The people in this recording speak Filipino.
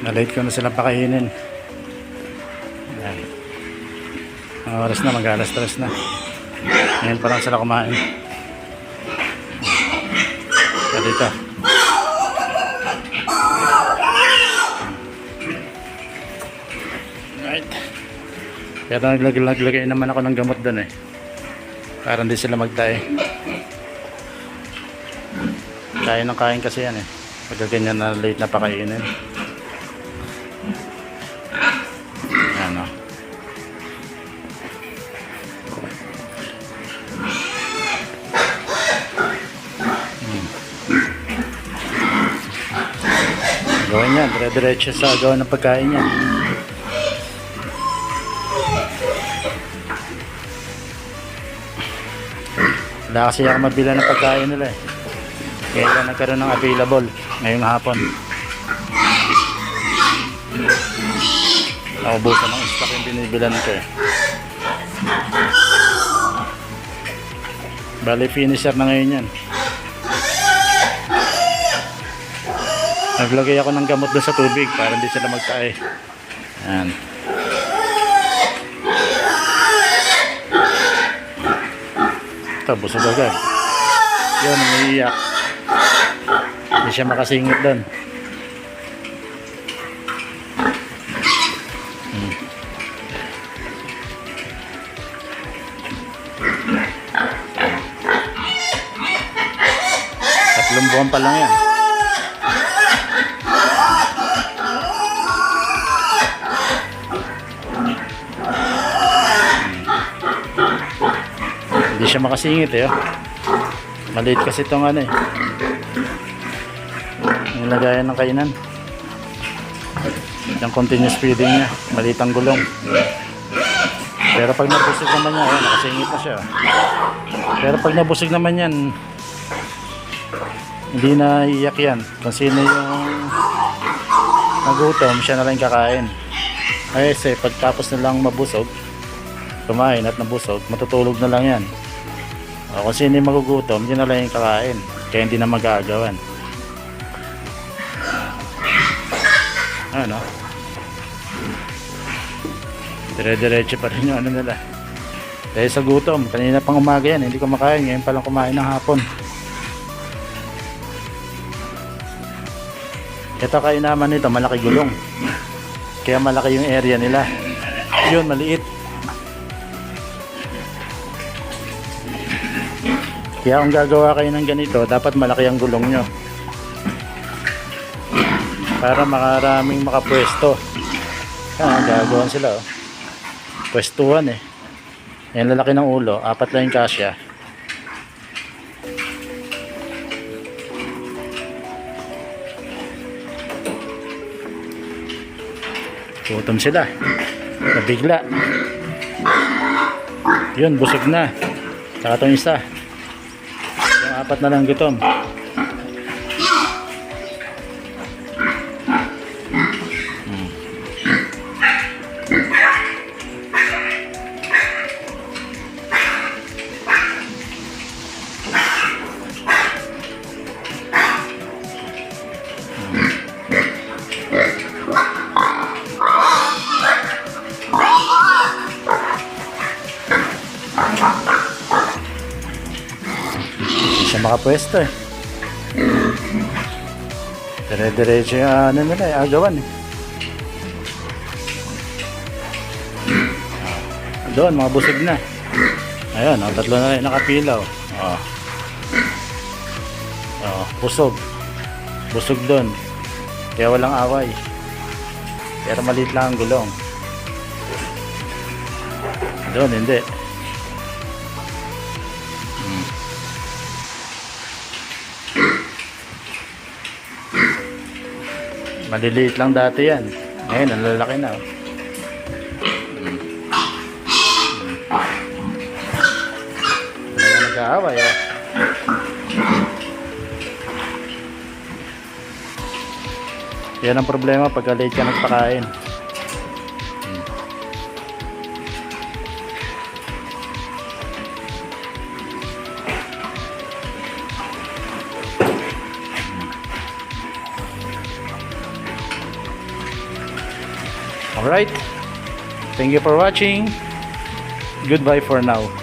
Na-late ko na silang pakainin. Ayan. Ang oras na, mag-alas tres na. Ngayon pa lang sila kumain. Kaya dito. Right. Pero naglagay, naglagay naman ako ng gamot doon eh. Para hindi sila magtae. Kain ng kain kasi yan eh. Pagka ganyan na late na pakainin. Gawin yan, dire-diretso sa gawa ng pagkain yan. Wala kasi ako mabila ng pagkain nila eh. Kaya lang nagkaroon ng available ngayong hapon. Naubusan ng stock yung binibilan ko eh. Bali finisher na ngayon yan. Naglagay ako ng gamot doon sa tubig para hindi sila magtae. Yan. Ito, busog agad. Yun, umiiyak. Hindi siya makasingit doon. Hmm. Tatlong buwan pa lang yan. Siya makasingit eh. oh. Maliit kasi itong ano eh. Yung lagayan ng kainan. Yung continuous feeding niya. Maliit ang gulong. Pero pag nabusog naman niya, ayan, nakasingit na siya. Pero pag nabusog naman yan, hindi na iiyak yan. Kung sino yung nagutom, siya na lang kakain. Kasi pagtapos na lang mabusog, kumain at nabusog, matutulog na lang yan. O, kung sino yung magugutom, yun na lang yung kakain. Kaya hindi na magagawan. Ano? Dire-diretso pa rin yung ano nila. Dahil sa gutom, kanina pang umaga yan, hindi ko makain. Ngayon pa lang kumain ng hapon. Ito kainaman nito, malaki gulong. Kaya malaki yung area nila. Yun, maliit. Kaya kung gagawa kayo ng ganito, dapat malaki ang gulong nyo. Para makaraming makapwesto. Yan, gagawan sila. Oh. Pwestuhan eh. Yan lalaki ng ulo, apat lang yung kasya. Gutom sila. Nabigla. Yun, busog na. Saka itong isa. Apat na lang gutom. Siya makapwesto eh. Dire-diretso yung ano nila eh, agawan eh. Doon, mga busog na. Ayun, oh, tatlo na rin nakapilaw. Oh. Oh, busog. Busog doon. Kaya walang away. Pero maliit lang ang gulong. Doon, hindi. Maliliit lang dati yan. Ngayon, ang lalaki na. oh. Na nag-aaway. Oh. Yan ang problema pagka late ka nagpakain. Alright? Thank you for watching. Goodbye for now.